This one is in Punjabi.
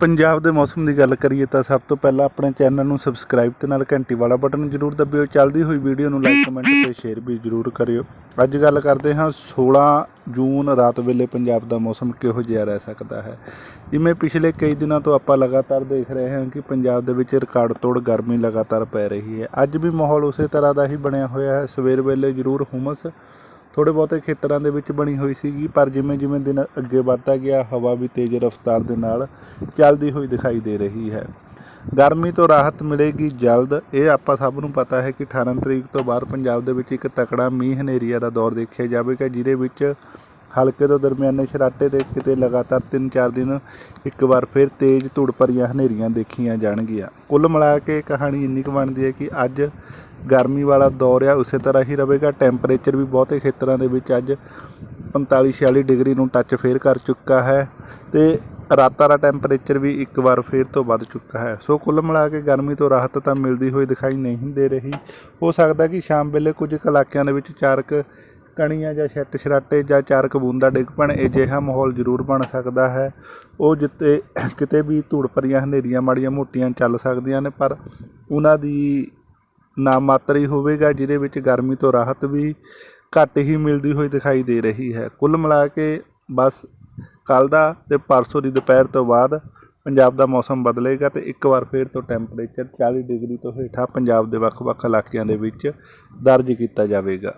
ਪੰਜਾਬ ਦੇ ਮੌਸਮ ਦੀ ਗੱਲ ਕਰੀਏ ਤਾਂ ਸਭ ਤੋਂ ਪਹਿਲਾਂ ਆਪਣੇ ਚੈਨਲ ਨੂੰ ਸਬਸਕ੍ਰਾਈਬ ਤੇ ਨਾਲ ਘੰਟੀ ਵਾਲਾ ਬਟਨ ਜ਼ਰੂਰ ਦਬਿਓ। ਚੱਲਦੀ ਹੋਈ ਵੀਡੀਓ ਨੂੰ ਲਾਈਕ ਕਮੈਂਟ ਤੇ ਸ਼ੇਅਰ ਵੀ ਜ਼ਰੂਰ ਕਰਿਓ। ਅੱਜ ਗੱਲ ਕਰਦੇ ਹਾਂ 16 ਜੂਨ ਰਾਤ ਵੇਲੇ ਪੰਜਾਬ ਦਾ ਮੌਸਮ ਕਿਹੋ ਜਿਹਾ ਰਹਿ ਸਕਦਾ ਹੈ। ਜਿਵੇਂ ਪਿਛਲੇ ਕਈ ਦਿਨਾਂ ਤੋਂ ਆਪਾਂ ਲਗਾਤਾਰ ਦੇਖ ਰਹੇ ਹਾਂ ਕਿ ਪੰਜਾਬ ਦੇ ਵਿੱਚ ਰਿਕਾਰਡ ਤੋੜ ਗਰਮੀ ਲਗਾਤਾਰ ਪੈ ਰਹੀ ਹੈ। ਅੱਜ ਵੀ ਮਾਹੌਲ ਉਸੇ ਤਰ੍ਹਾਂ ਦਾ ਹੀ ਬਣਿਆ ਹੋਇਆ ਹੈ। ਸਵੇਰ ਵੇਲੇ ਜ਼ਰੂਰ ਹੁਮਸ ਥੋੜੇ ਬਹੁਤੇ ਖੇਤਰਾਂ ਦੇ ਵਿੱਚ ਬਣੀ ਹੋਈ ਸੀਗੀ, ਪਰ ਜਿਵੇਂ ਜਿਵੇਂ ਦਿਨ ਅੱਗੇ ਵੱਧਦਾ ਗਿਆ, ਹਵਾ ਵੀ ਤੇਜ਼ ਰਫ਼ਤਾਰ ਦੇ ਨਾਲ ਚੱਲਦੀ ਹੋਈ ਦਿਖਾਈ ਦੇ ਰਹੀ ਹੈ। ਗਰਮੀ ਤੋਂ ਰਾਹਤ ਮਿਲੇਗੀ ਜਲਦ। ਇਹ ਆਪਾਂ ਸਭ ਨੂੰ ਪਤਾ ਹੈ ਕਿ 18 ਤਰੀਕ ਤੋਂ ਬਾਅਦ ਪੰਜਾਬ ਦੇ ਵਿੱਚ ਇੱਕ ਤਕੜਾ ਮੀਂਹ ਹਨੇਰੀਆ ਦਾ ਦੌਰ ਦੇਖਿਆ ਜਾਵੇਗਾ, ਜਿਹਦੇ ਵਿੱਚ ਹਲਕੇ ਤੋਂ ਦਰਮਿਆਨੇ ਸ਼ਰਾਟੇ ਤੇ ਕਿਤੇ ਲਗਾਤਾਰ 3-4 ਦਿਨ ਇੱਕ ਵਾਰ ਫਿਰ ਤੇਜ਼ ਧੁੜ ਭਰੀਆਂ ਹਨੇਰੀਆਂ ਦੇਖੀਆਂ ਜਾਣਗੀਆਂ। ਕੁੱਲ ਮਿਲਾ ਕੇ ਕਹਾਣੀ ਇੰਨੀ ਕੁ ਬਣਦੀ ਹੈ ਕਿ ਅੱਜ ਗਰਮੀ ਵਾਲਾ ਦੌਰ ਆ, ਉਸੇ ਤਰ੍ਹਾਂ ਹੀ ਰਹੇਗਾ। ਟੈਂਪਰੇਚਰ ਵੀ ਬਹੁਤੇ ਖੇਤਰਾਂ ਦੇ ਵਿੱਚ ਅੱਜ 45-46 ਡਿਗਰੀ ਨੂੰ ਟੱਚ ਫੇਰ ਕਰ ਚੁੱਕਾ ਹੈ ਤੇ ਰਾਤਾਂ ਦਾ ਟੈਂਪਰੇਚਰ ਵੀ ਇੱਕ ਵਾਰ ਫੇਰ ਤੋਂ ਵੱਧ ਚੁੱਕਾ ਹੈ। ਸੋ ਕੁੱਲ ਮਿਲਾ ਕੇ ਗਰਮੀ ਤੋਂ ਰਾਹਤ ਤਾਂ ਮਿਲਦੀ ਹੋਈ ਦਿਖਾਈ ਨਹੀਂ ਦੇ ਰਹੀ। ਹੋ ਸਕਦਾ ਕਿ ਸ਼ਾਮ ਵੇਲੇ ਕੁਝ ਕੁ ਇਲਾਕਿਆਂ ਦੇ ਵਿੱਚ ਚਾਰਕ ਕਣੀਆਂ ਜਾਂ ਛੱਟ ਛਰਾਟੇ ਜਾਂ ਚਾਰਕ ਬੂੰਦਾਂ ਡਿੱਗ ਪੈਣ, ਅਜਿਹਾ ਮਾਹੌਲ ਜ਼ਰੂਰ ਬਣ ਸਕਦਾ ਹੈ। ਉਹ ਜਿੱਤੇ ਕਿਤੇ ਵੀ ਧੂੜ ਭਰੀਆਂ ਹਨੇਰੀਆਂ ਮਾੜੀਆਂ ਮੋਟੀਆਂ ਚੱਲ ਸਕਦੀਆਂ ਨੇ, ਪਰ ਉਹਨਾਂ ਦੀ ਨਾ ਮਾਤਰ ਹੀ ਹੋਵੇਗਾ, ਜਿਹਦੇ ਵਿੱਚ ਗਰਮੀ ਤੋਂ ਰਾਹਤ ਵੀ ਘੱਟ ਹੀ ਮਿਲਦੀ ਹੋਈ ਦਿਖਾਈ ਦੇ ਰਹੀ ਹੈ। ਕੁੱਲ ਮਿਲਾ ਕੇ ਬਸ ਕੱਲ ਦਾ ਤੇ ਪਰਸੋਂ ਦੀ ਦੁਪਹਿਰ ਤੋਂ ਬਾਅਦ ਪੰਜਾਬ ਦਾ ਮੌਸਮ ਬਦਲੇਗਾ ਤੇ ਇੱਕ ਵਾਰ ਫੇਰ ਤੋਂ ਟੈਂਪਰੇਚਰ 40 ਡਿਗਰੀ ਤੋਂ ਹੇਠਾਂ ਪੰਜਾਬ ਦੇ ਵੱਖ-ਵੱਖ ਇਲਾਕਿਆਂ ਦੇ ਵਿੱਚ ਦਰਜ ਕੀਤਾ ਜਾਵੇਗਾ।